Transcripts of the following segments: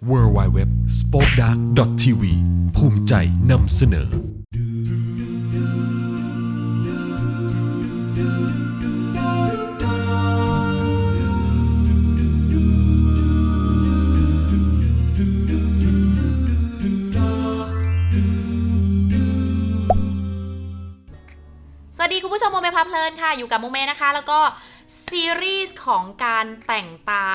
w w w s p o k e d a r k t v ภูมิใจนำเสนอ สวัสดีคุณผู้ชมโมเมพาเพลินค่ะ อยู่กับโมเมนะคะ แล้วก็ ซีรีส์ของการแต่งตา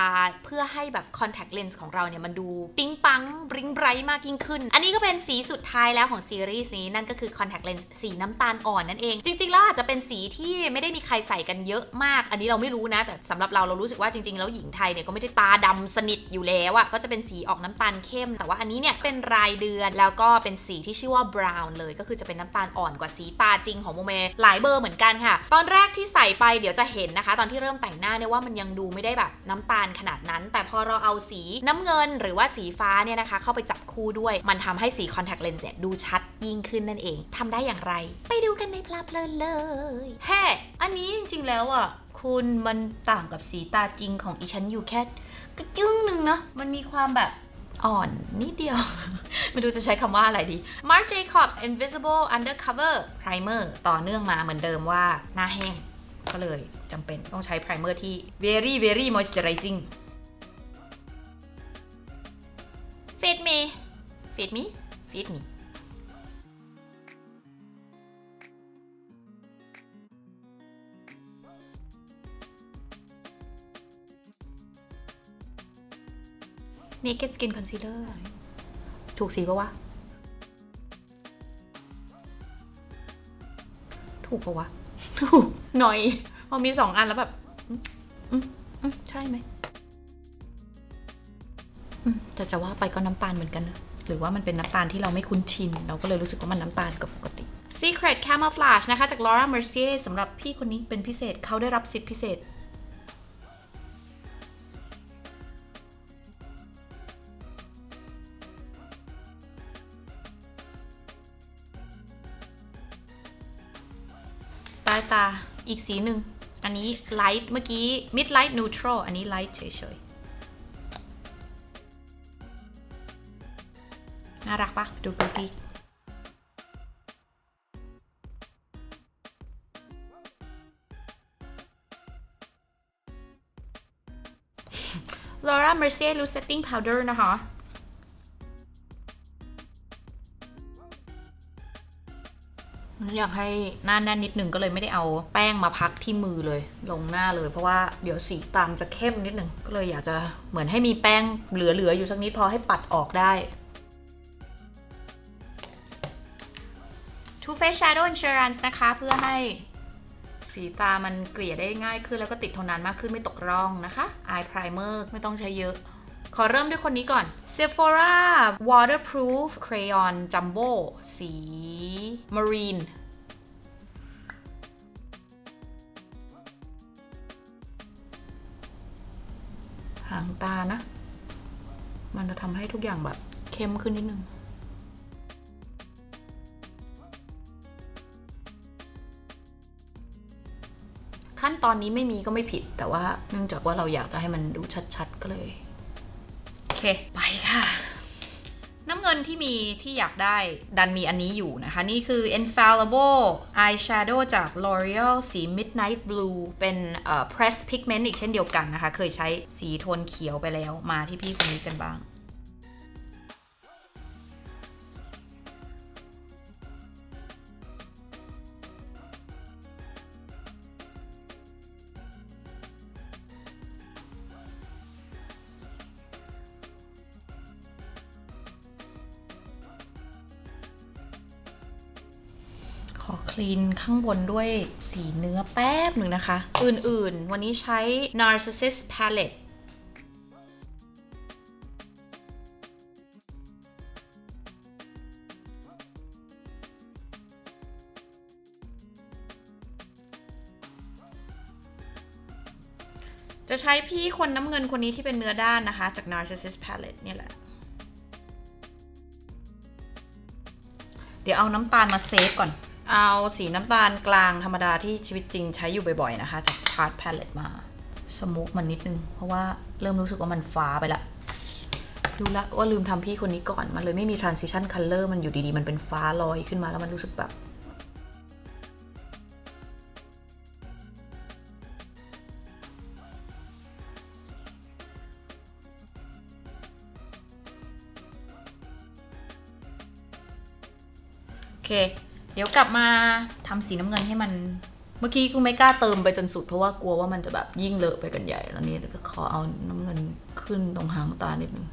เพื่อให้แบบคอนแทคเลนส์ของเราเนี่ย มันดูปิ๊งปังบริ้งไบรท์มากยิ่งขึ้น อันนี้ก็เป็นสีสุดท้ายแล้วของซีรีส์นี้ นั่นก็คือคอนแทคเลนส์สีน้ำตาลอ่อนนั่นเอง จริง ๆ แล้วอาจจะเป็นสีที่ไม่ได้มีใครใส่กันเยอะมาก อันนี้เราไม่รู้นะ แต่สำหรับเราเรารู้สึกว่าจริง ๆ แล้วหญิงไทยเนี่ยก็ไม่ได้ตาดำสนิทอยู่แล้วอะก็จะเป็นสีออกน้ำตาลเข้ม แต่ว่าอันนี้เนี่ยเป็นรายเดือนแล้วก็เป็นสีที่ชื่อว่าบราวน์เลย ก็คือจะเป็นน้ำตาลอ่อนกว่าสีตาจริงของโมเมหลายเบอร์เหมือนกันค่ะ ตอนแรกที่ใส่ไปเดี๋ยวจะเห็นนะคะ ตอนที่เริ่มแต่งหน้าเนี่ยว่ามันยังดูไม่ได้แบบน้ำตาลขนาดนั้น แต่พอเราเอาสีน้ำเงินหรือว่าสีฟ้าเนี่ยนะคะ เข้าไปจับคู่ด้วย มันทำให้สีคอนแทคเลนส์เนี่ยดูชัดยิ่งขึ้นนั่นเองทำได้อย่างไร ไปดูกันในพลับเลยเลยแฮ่อันนี้จริงๆแล้วอะคุณมันต่างกับสีตาจริงของอีฉันอยู่แค่กระจึ้งหนึ่งนะมันมีความแบบอ่อนนิดเดียว ไม่รู้จะใช้คำว่าอะไรดี Marc Jacobs Invisible Undercover Primer ต่อเนื่องมาเหมือนเดิมว่าหน้าแห้ง ก็เลยจำเป็นต้องใช้ primer ที่ very very moisturizing fit me fit me fit me naked skin concealer ถูกสีปะวะ ถูกปะวะ ถูกหน่อยพอมีสองอันแล้วแบบใช่ไหมอืมแต่จะว่าไปก็น้ำตาลเหมือนกันนะหรือว่ามันเป็นน้ำตาลที่เราไม่คุ้นชิน เราก็เลยรู้สึกว่ามันน้ำตาลกับปกติ Secret Camouflage นะคะ จาก Laura Mercier สำหรับพี่คนนี้เป็นพิเศษเขาได้รับสิทธิพิเศษ ต้ตาอีกสีหนึ่ง อันนี้ไลท์เมื่อกี้ mid light neutral อันนี้ไลท์เฉยๆ น่ารักปะดูเบอร์กลอร่าเมอร์เซียลูสเซตติ้งพาวเดอร์นะคะ อยากให้หน้าแน่นนิดนึงก็เลยไม่ได้เอาแป้งมาพักที่มือเลย ลงหน้าเลยเพราะว่าเดี๋ยวสีตามจะเข้มนิดนึงก็เลยอยากจะเหมือนให้มีแป้งเหลือๆอยู่สักนิดพอให้ปัดออกได้ Too Faced Shadow Insurance นะคะ เพื่อให้สีตามันเกลี่ยได้ง่ายขึ้นแล้วก็ติดทนนานมากขึ้นไม่ตกร่องนะคะ Eye Primer ไม่ต้องใช้เยอะ ขอเริ่มด้วยคนนี้ก่อน Sephora Waterproof Crayon Jumbo สี Marine นะ มันจะทำให้ทุกอย่างแบบเข้มขึ้นนิดนึงขั้นตอนนี้ไม่มีก็ไม่ผิดแต่ว่าเนื่องจากว่าเราอยากจะให้มันดูชัดๆก็เลย โอเค ไปค่ะ น้ำเงินที่มีที่อยากได้ดันมีอันนี้อยู่นะคะ นี่คือ Infallible Eyeshadow จาก L'Oreal สี Midnight Blue เป็น Press Pigment อีกเช่นเดียวกันนะคะ เคยใช้สีโทนเขียวไปแล้วมาที่พี่คนนี้กันบ้าง คลีนข้างบนด้วยสีเนื้อแป๊บหนึ่งนะคะ อื่นๆ วันนี้ใช้ Narcissus Palette จะใช้พี่คนน้ำเงินคนนี้ที่เป็นเนื้อด้านนะคะ จาก Narcissus Palette เนี่ยแหละ เดี๋ยวเอาน้ำตาลมาเซฟก่อน เอาสีน้ำตาลกลางธรรมดาที่ชีวิตจริงใช้อยู่บ่อยๆนะคะ จาก Tarte Palette มาสมูกมันนิดนึง เพราะว่าเริ่มรู้สึกว่ามันฟ้าไปละ ดูละว่าลืมทำพี่คนนี้ก่อน มันเลยไม่มี transition color มันอยู่ดีๆ มันเป็นฟ้าลอยขึ้นมาแล้วมันรู้สึกแบบโอเค เดี๋ยวกลับมาทำสีน้ำเงินให้มัน เมื่อกี้กูไม่กล้าเติมไปจนสุดเพราะว่ากลัวว่ามันจะแบบยิ่งเลอะไปกันใหญ่ตอนนี้ก็ขอเอาน้ำเงินขึ้นตรงหางตานิดนึง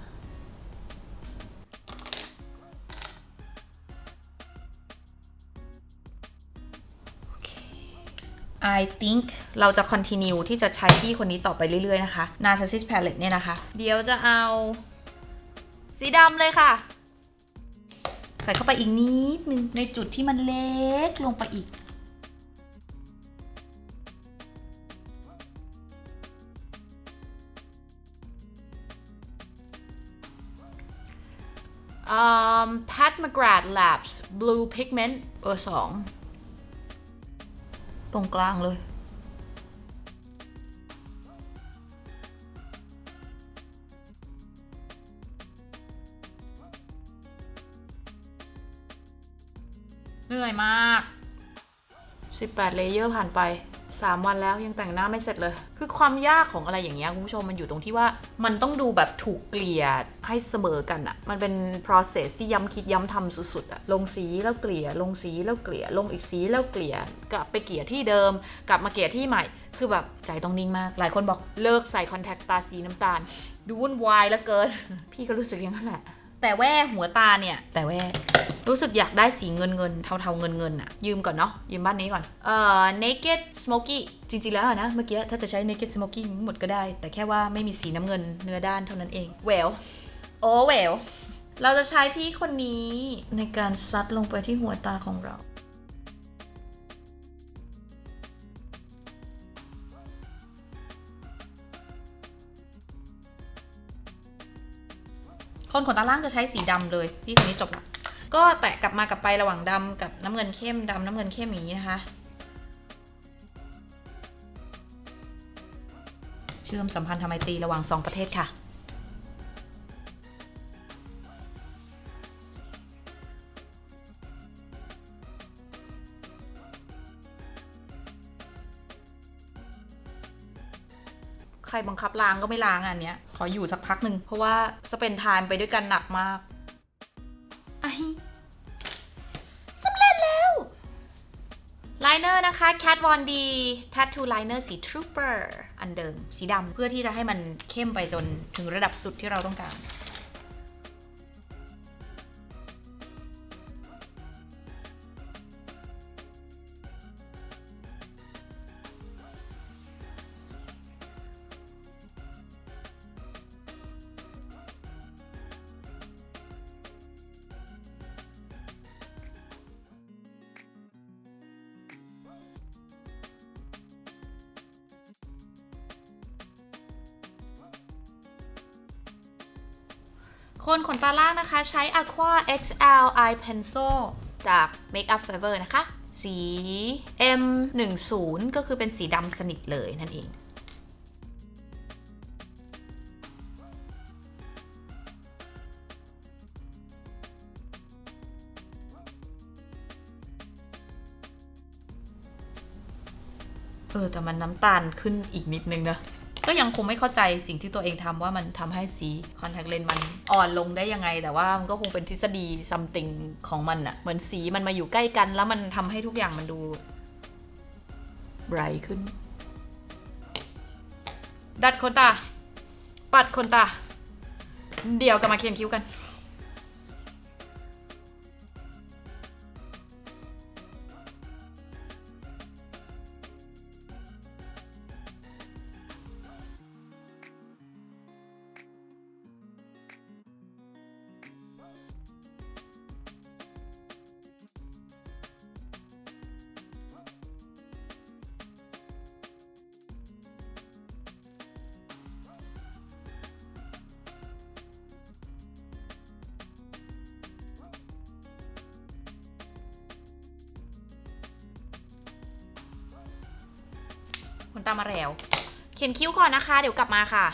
โอเค I think เราจะ continue ที่จะใช้พี่คนนี้ต่อไปเรื่อย ๆ นะคะ Narcissus Palette เนี่ยนะคะ เดี๋ยวจะเอาสีดำเลยค่ะ ใส่เข้าไปอีกนิดนึงในจุดที่มันเล็กลงไปอีกอืม Pat McGrath Labs Blue Pigment เบอร์สองตรงกลางเลย นื่อยมาก 18 เลเยอร์ผ่านไป 3 วันแล้วยังแต่งหน้าไม่เสร็จเลย คือความยากของอะไรอย่างเงี้ยคุณผู้ชมมันอยู่ตรงที่ว่ามันต้องดูแบบถูกเกลี่ยให้เสมอกันอะมันเป็น process ที่ย้ำคิดย้ำทำสุดๆอะลงสีแล้วเกลี่ย ลงสีแล้วเกลี่ย ลงอีกสีแล้วเกลี่ย กลับไปเกลี่ยที่เดิม กลับมาเกลี่ยที่ใหม่ คือแบบใจต้องนิ่งมาก หลายคนบอกเลิกใส่คอนแทคตาสีน้ำตาล ดูวุ่นวายแล้วเกิน พี่ก็รู้สึกอย่างนั้นแหละ แต่แว่หัวตาเนี่ย แต่แว่รู้สึกอยากได้สีเงินเงินเทาเทาเงินเงินอะยืมก่อนเนาะยืมบ้านนี้ก่อน เอ่อ naked smoky จริง ๆ แล้วอะนะ เมื่อกี้ถ้าจะใช้ naked smoky หมดก็ได้ แต่แค่ว่าไม่มีสีน้ำเงินเนื้อด้านเท่านั้นเองแหววโอ้แหววเราจะใช้พี่คนนี้ในการซัดลงไปที่หัวตาของเรา คนขนตาล่างจะใช้สีดำเลย พี่คนนี้จบละก็แตะกลับมากลับไประหว่างดำกับน้ำเงินเข้มดำน้ำเงินเข้มอย่างนี้นะคะ เชื่อมสัมพันธ์ทำไมตีระหว่างสองประเทศค่ะ ครบังคับล้างก็ไม่ล้างอะอันเนี้ย ขออยู่สักพักหนึ่งเพราะว่าสเปนไทม์ไปด้วยกันหนักมากไอสำเร็จแล้วไลเนอร์นะคะ Cat Von D Tattoo Liner สี Trooper อันเดิม สีดำเพื่อที่จะให้มันเข้มไปจนถึงระดับสุดที่เราต้องการ นขนตาล่างนะคะ ใช้ Aqua XL Eye Pencil จาก Makeup Forever นะคะ สี M10 ก็คือเป็นสีดำสนิทเลยนั่นเองเออ แต่มันน้ำตาลขึ้นอีกนิดนึงนะ ก็ยังคงไม่เข้าใจสิ่งที่ตัวเองทำว่ามันทำให้สีคอนแทคเลนส์มันอ่อนลงได้ยังไง แต่ว่ามันก็คงเป็นทฤษฎีซัมติงของมันอะเหมือนสีมันมาอยู่ใกล้กัน แล้วมันทำให้ทุกอย่างมันดูไบรท์ขึ้น ดัดขนตา ปัดขนตา เดี๋ยวกลับมาเขียนคิ้วกัน ขนตามาแล้ว เขียนคิ้วก่อนนะคะ เดี๋ยวกลับมาค่ะ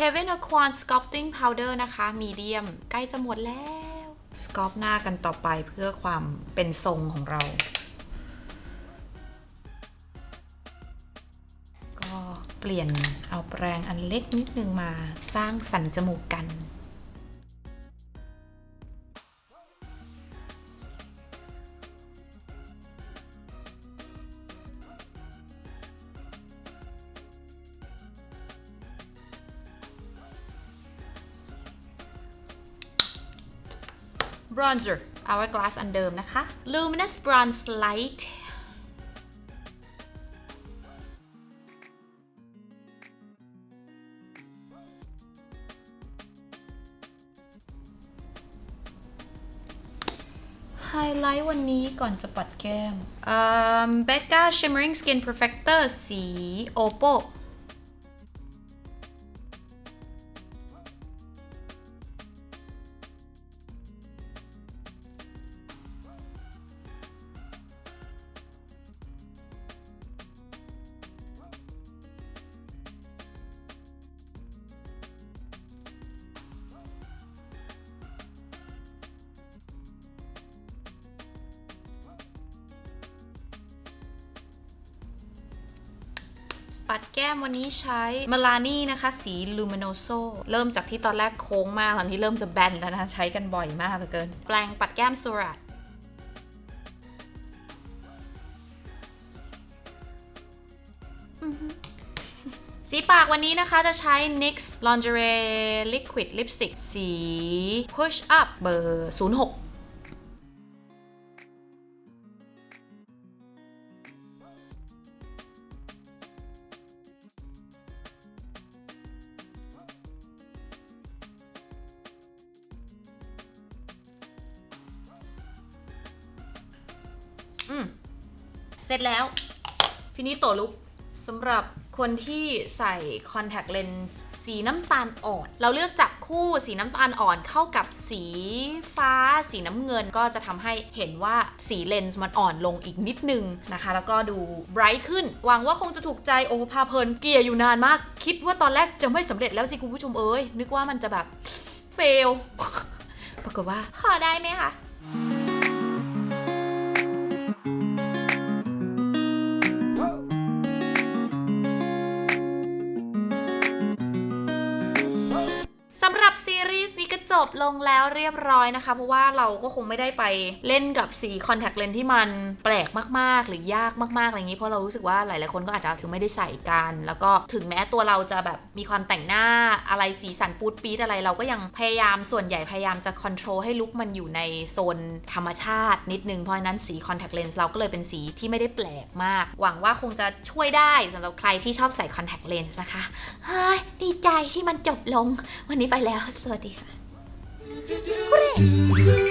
Kevin Aquan Sculpting Powder นะคะมีเดียมใกล้จะหมดแล้ว สกอปหน้ากันต่อไปเพื่อความเป็นทรงของเรา ก็เปลี่ยนเอาแปรงอันเล็กนิดนึงมาสร้างสันจมูกกัน bronzer hourglass อันเดิมนะคะ luminous bronze light ไฮไลท์วันนี้ก่อนจะปัดแก้มอืม Becca Shimmering Skin Perfector สี Oppo ปัดแก้มวันนี้ใช้ m e l a n i นะคะ สี Luminoso เริ่มจากที่ตอนแรกโค้งมาก ตอนนี้เริ่มจะแบนแล้วนะคะใช้กันบ่อยมากเหลือเกิน แปลงปัดแก้ม Surat อือฮึสีปากวันนี้นะคะจะใช้ NYX Lingerie Liquid Lipstick สี Push Up เบอร์ 06 เสร็จแล้ว ฟินิโตลุกสำหรับคนที่ใส่ contact lens สีน้ำตาลอ่อน เราเลือกจับคู่สีน้ำตาลอ่อนเข้ากับสีฟ้า สีน้ำเงินก็จะทำให้เห็นว่าสีเลนส์มันอ่อนลงอีกนิดนึงนะคะ แล้วก็ดู bright ขึ้น หวังว่าคงจะถูกใจโอ้พาเพลินเกลีย์อยู่นานมาก คิดว่าตอนแรกจะไม่สำเร็จแล้วสิคุณผู้ชมเอ้ย นึกว่ามันจะแบบเฟล ปรากฏว่าขอได้ไหมคะ บลงแล้วเรียบร้อยนะคะ เพราะว่าเราก็คงไม่ได้ไปเล่นกับสีคอนแทคเลนส์ที่มันแปลกมากๆ หรือยากมากๆอะไรอย่างนี้เพราะเรารู้สึกว่าหลายๆคนก็อาจจะคือไม่ได้ใส่กัน แล้วก็ถึงแม้ตัวเราจะแบบมีความแต่งหน้าอะไรสีสันปูดปี๊ดอะไรเราก็ยังพยายามส่วนใหญ่พยายามจะคอนโทรลให้ลุคมันอยู่ในโซนธรรมชาตินิดนึงเพราะฉะนั้นสีคอนแทคเลนส์เราก็เลยเป็นสีที่ไม่ได้แปลกมาก หวังว่าคงจะช่วยได้สำหรับใครที่ชอบใส่คอนแทคเลนส์นะคะเฮ้ยดีใจที่มันจบลง วันนี้ไปแล้ว สวัสดีค่ะ これ